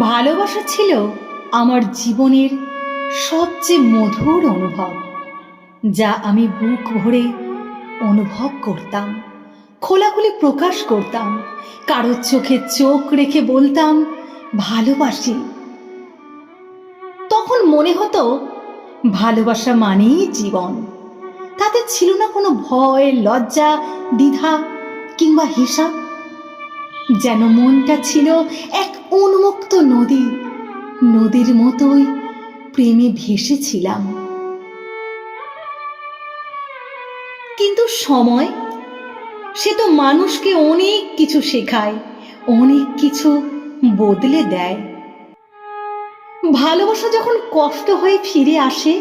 ভালোবাসা ছিল আমার জীবনের সবচেয়ে মধুর অনুভব, যা আমি বুক ভরে অনুভব করতাম, খোলাখুলি প্রকাশ করতাম কারোর চোখে চোখ রেখে বলতাম, ভালোবাসি। তখন মনে হতো, ভালোবাসা মানেই জীবন। তাতে ছিল না কোনো ভয়, লজ্জা, দ্বিধা কিংবা হিসাব। যেন মনটা ছিল এক উন্মুক্ত নদী। নদীর মতোই প্রেমে ভেসেছিলাম। কিন্তু সময়? সে তো মানুষকে অনেক কিছু শেখায়, অনেক কিছু বদলে দেয়। ভালোবাসা যখন কষ্ট হয়ে ফিরে আসে,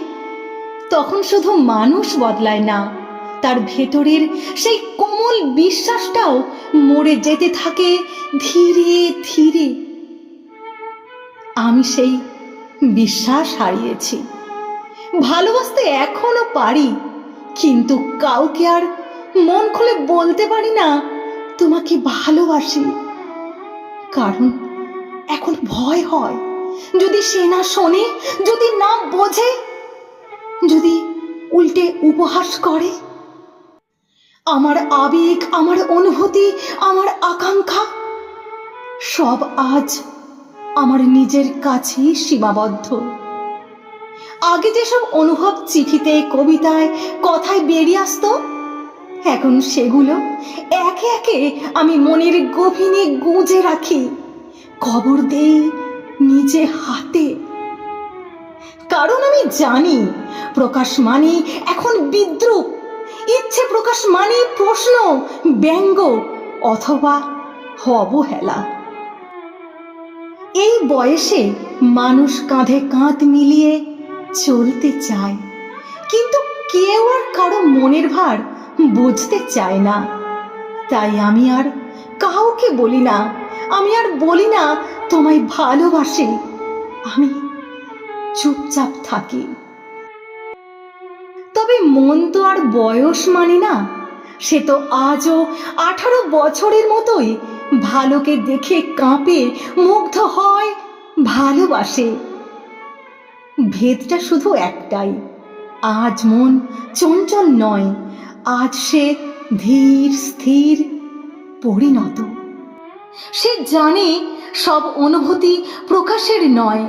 তখন শুধু মানুষ বদলায় না তার ভেতরের সেই কোমল বিশ্বাসটাও মরে যেতে থাকে ধীরে ধীরে। আমি সেই বিশ্বাস হারিয়েছি। ভালোবাসতে এখনও পারি, কিন্তু কাউকে আর মন খুলে বলতে পারি না, তোমাকে ভালোবাসি। কারণ এখন ভয় হয়। যদি সে না শোনে, যদি না বোঝে, যদি উল্টে উপহাস করে আমার আবেগ, আমার অনুভূতি, আমার আকাঙ্ক্ষা, সব আজ আমার নিজের কাছেই সীমাবদ্ধ। আগে যেসব অনুভব চিঠিতে, কবিতায়, কথায় বেরিয়ে আসতো, এখন সেগুলো একে একে আমি মনের গভীরে গুঁজে রাখি। খবর দেই নিজে হাতে। কারণ আমি জানি প্রকাশ মানে এখন বিদ্রুপ। ইচ্ছে প্রকাশ মানে প্রশ্ন, ব্যঙ্গ অথবা অবহেলা। এই বয়সে মানুষ কাঁধে কাঁধ মিলিয়ে চলতে চায়, কিন্তু কেউ আর কারও মনের ভার বুঝতে চায় না। তাই আমি আর কাউকে বলি না, আমি আর বলি না, তোমায় ভালোবাসি, আমি চুপচাপ থাকি। মন তো আর বয়স মানে না। সে তো আজও আঠারো বছরের মতোই ভালোকে দেখে কাঁপে, মুগ্ধ হয়, ভালোবাসে। ভেদটা শুধু একটাই, আজ মন চঞ্চল নয়, আজ সে ধীর, স্থির, পরিণত। সে জানে সব অনুভূতি প্রকাশের নয়,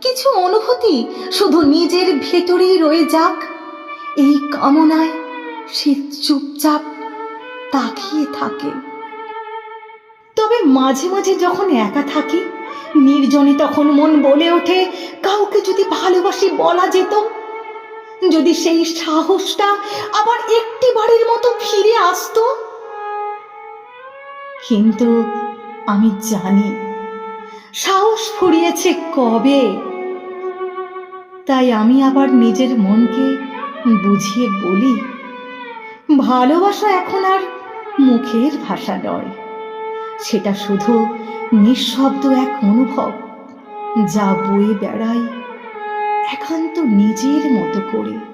কিছু অনুভূতি শুধু নিজের ভেতরেই রয়ে যাক এই কামনায় সে চুপচাপ তাকিয়ে থাকে। তবে মাঝে মাঝে যখন একা থাকি, নির্জনে তখন মন বলে ওঠে, কাউকে যদি ভালোবাসি বলা যেত। যদি সেই সাহসটা আবার একটি বাড়ির মতো ফিরে আসতো। কিন্তু আমি জানি, সাহস ফুরিয়েছে কবে। তাই আমি আবার নিজের মনকে বুঝিয়ে বলি, ভালোবাসা এখন আর মুখের ভাষা নয়। সেটা শুধু নিঃশব্দ এক অনুভব, যা বয়ে বেড়াই একান্ত নিজের মতো করে।